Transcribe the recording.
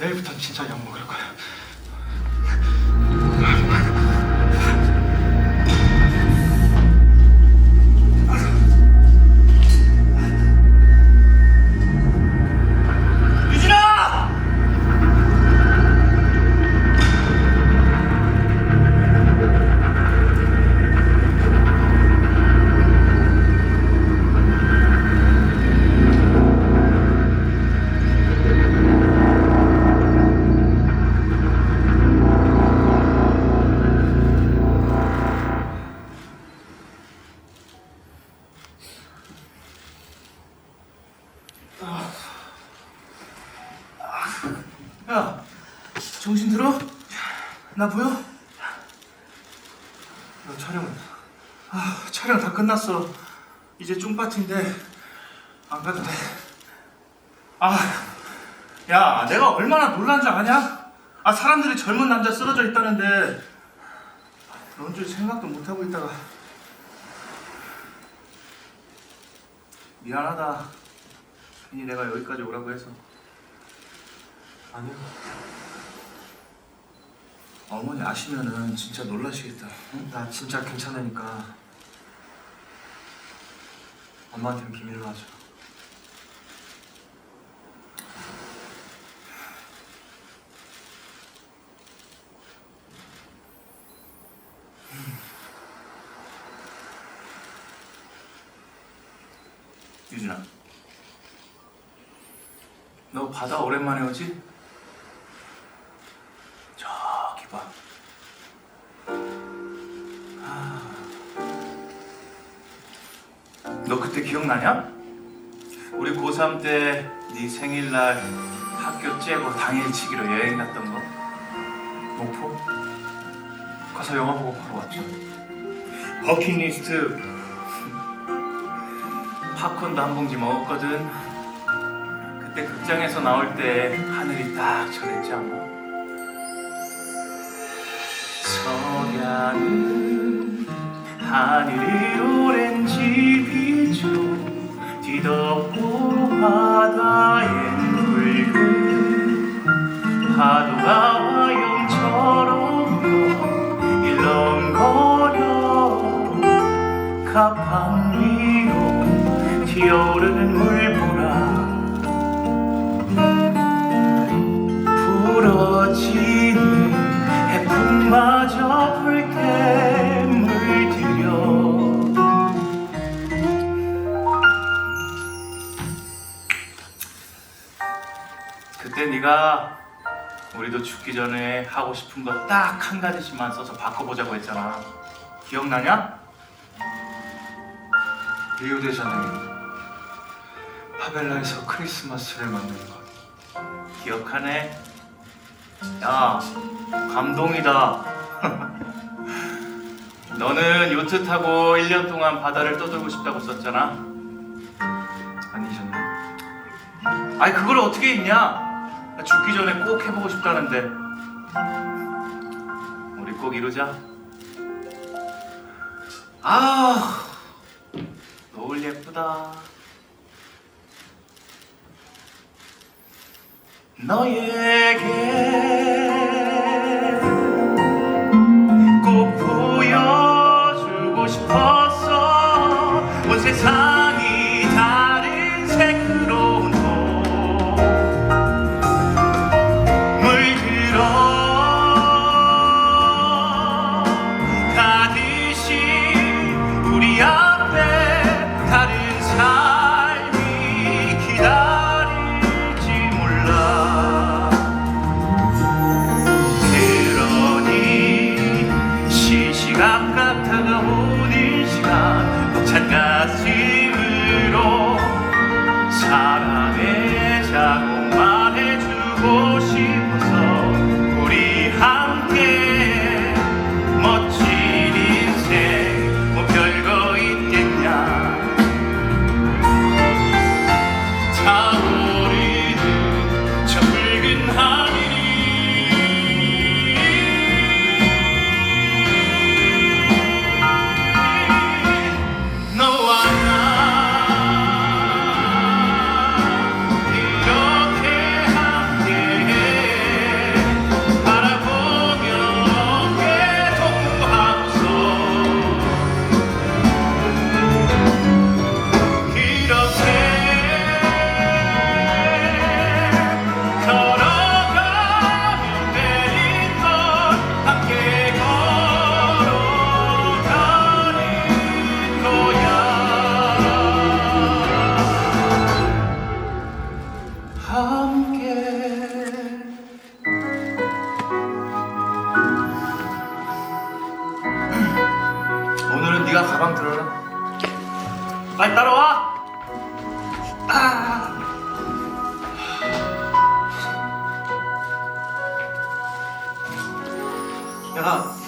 내일부터 진짜 약 먹을 거야. 야, 정신 들어? 나 보여? 너 촬영은? 아, 촬영 다 끝났어. 이제 쫑파티인데 안 가도 돼. 아, 야, 내가 얼마나 놀란 줄 아냐? 아, 사람들이 젊은 남자 쓰러져 있다는데 그런 줄 생각도 못 하고 있다가 미안하다. 괜히 내가 여기까지 오라고 해서. 아니요. 어머니 아시면은 진짜 놀라시겠다. 응? 나 진짜 괜찮으니까 엄마한테는 비밀로 하자. 유진아, 너 바다 오랜만에 오지? 저기 봐. 아. 너 그때 기억나냐? 우리 고3 때 네 생일날 학교 째고 당일치기로 여행 갔던 거? 목포? 가서 영화 보고 바로 왔죠. 버킷리스트 팝콘도 한 봉지 먹었거든. 그때 극장에서 나올 때 하늘이 딱 저랬지 아마. 하늘이 오렌지 빛으로 뒤덮고 바다엔 붉은 파도가 와영처럼 일렁거려 가판 위로 튀어오르는 물보 그때 네가 우리도 죽기 전에 하고 싶은 거 딱 한 가지씩만 써서 바꿔보자고 했잖아 기억나냐? 리우데자네이루 파벨라에서 크리스마스를 만드는 것. 기억하네. 야, 감동이다. 너는 요트 타고 1년 동안 바다를 떠돌고 싶다고 썼잖아. 아니셨나? 아니, 그걸 어떻게 했냐? 나 죽기 전에 꼭 해보고 싶다는데. 우리 꼭 이루자. 아, 노을 예쁘다. 너에게 꼭 보여주고 싶었어 온 세상 네가 가방 들어라. 빨리 따라와. 아. 야,